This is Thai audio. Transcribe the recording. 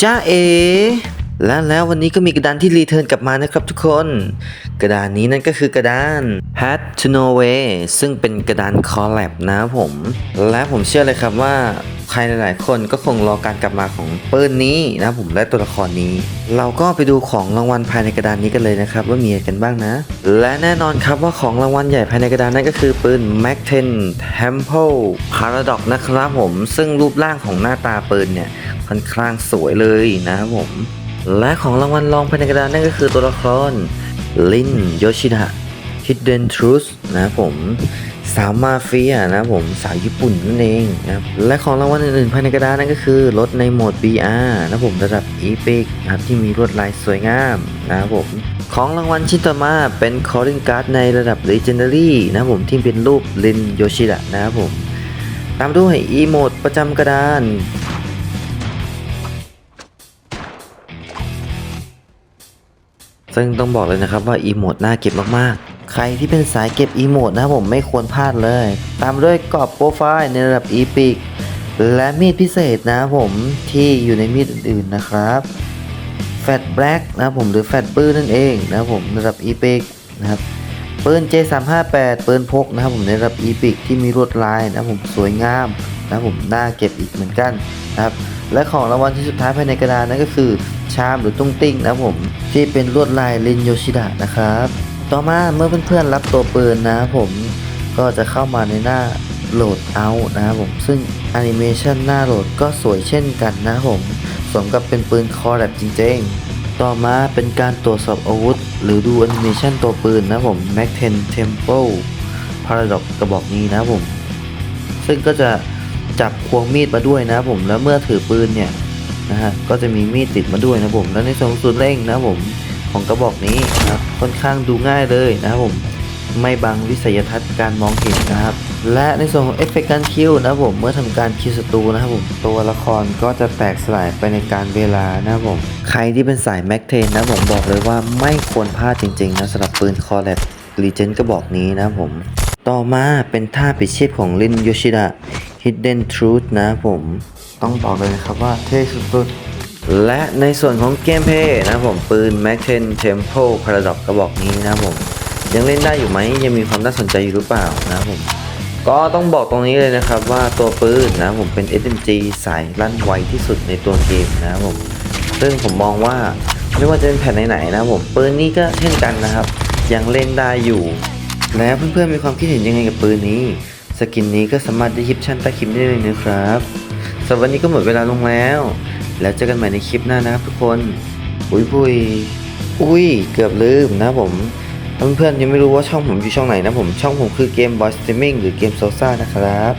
จ้าเอและแล้ววันนี้ก็มีกระดานที่รีเทิร์นกลับมานะครับทุกคน กระดานนี้นั่นก็คือกระดาน Hat to Norway ซึ่งเป็นกระดานคอลแลบนะผม และผมเชื่อเลยครับว่า ใครหลายๆ คนก็คงรอการกลับมาของปืนนี้นะผมและตัวละครนี้ เราก็ไปดูของรางวัลภายในกระดานนี้กันเลยนะครับ ว่ามีอะไรกันบ้างนะ และแน่นอนครับว่าของรางวัลใหญ่ภายในกระดานนั่นก็คือปืน Mac 10 Temple Paradox นะครับผม ซึ่งรูปร่างของหน้าตาปืนเนี่ยค่อนข้างสวยเลยนะครับผม และของรางวัลรองภายในกระดานนั่นก็คือตัวละครลินโยชิดะ Hidden Truth นะครับผม สาวมาเฟียนะผมสาวญี่ปุ่นนั่นเองนะครับและของรางวัลอื่นๆภายในกระดานนั่นก็คือรถในโหมด BR นะผมระดับ Epic นะครับที่มีลวดลายสวยงามนะครับผมของรางวัลชิ้นต่อมาเป็น Calling Card ในระดับ Legendary นะผมที่เป็นรูปลินโยชิดะนะครับผมตามด้วย e โ o ดประจำกระดานซึ่งต้องบอกเลยนะครับว่าอีโมดน่าเก็บมาก ใครที่เป็นสายเก็บอีโมดนะครับผมไม่ควรพลาดเลย ตามด้วยกรอบโปรไฟล์ในระดับอีพิกและมีดพิเศษนะครับผมที่อยู่ในมีดอื่นๆนะครับแฟตแบล็กนะครับผมหรือแฟตปืนนั่นเองนะครับผมระดับอีพิกนะครับปืน J358 ปืนพกนะครับผมในระดับอีพิกที่มีลวดลายนะครับผมสวยงามนะครับผมน่าเก็บอีกเหมือนกันนะครับและของรางวัลที่สุดท้ายภายในกระดานนั่นก็คือ ชามหรือตุ้งติ้งนะครับผมที่เป็นลวดลายลินโยชิดะนะครับ ต่อมาเมื่อเพื่อนๆรับตัวปืนนะครับผมก็จะเข้ามาในหน้าโหลดเอานะครับผมซึ่งแอนิเมชันหน้าโหลดก็สวยเช่นกันนะครับผมสมกับเป็นปืนคอแลบจริงๆต่อมาเป็นการตรวจสอบอาวุธ หรือดูแอนิเมชันตัวปืนนะผม Mac 10 Temple Paradox กระบอกนี้นะผม ซึ่งก็จะจับควงมีดมาด้วยนะผมแล้วเมื่อถือปืนเนี่ยนะฮะก็จะมีมีดติดมาด้วยนะผม แล้วในส่วนของศูนย์เร่งนะผม ของกระบอกนี้นะครับค่อนข้างดูง่ายเลยนะครับผมไม่บังวิสัยทัศน์การมองเห็นนะครับ และในส่วนของเอฟเฟกต์การคิวนะครับผมเมื่อทำการคิวศัตรูนะครับผมตัวละครก็จะแตกสลายไปในการเวลานะครับผมใครที่เป็นสายแม็กเทนนะผมบอกเลยว่าไม่ควรพลาดจริงๆนะสำหรับปืนคอแลบรีเจนกระบอกนี้นะครับผมต่อมาเป็นท่าปิดชีพของลินโยชิดะ Hidden Truth นะครับผม ต้องบอกเลยนะครับว่าเท่สุดๆ และในส่วนของเกมเพย์นะผมปืน Mac 10 Temple Paradox กระบอกนี้นะผม ยังเล่นได้อยู่ไหมยังมีความน่าสนใจอยู่หรือเปล่านะผม ก็ต้องบอกตรงนี้เลยนะครับว่าตัวปืนนะผมเป็น SMG สายลั่นไวที่สุดในตัวเกมนะผม ซึ่งผมมองว่าไม่ว่าจะเป็นแผ่นไหนๆนะผมปืนนี้ก็เช่นกันนะครับ ยังเล่นได้อยู่แล้วเพื่อนๆมีความคิดเห็นยังไงกับปืนนี้ สกินนี้ก็สามารถได้คลิปชั่นใต้คลิปได้เลยนะครับสำหรับวันนี้ก็หมดเวลาลงแล้ว แล้วเจอกันใหม่ในคลิปหน้านะครับทุกคนปุยปุยอุ้ย เกือบลืมนะผมเพื่อนๆยังไม่รู้ว่าช่องผมอยู่ช่องไหนนะผม ช่องผมคือเกมบอยสตรีมมิ่งหรือเกมโซซ่านะครับ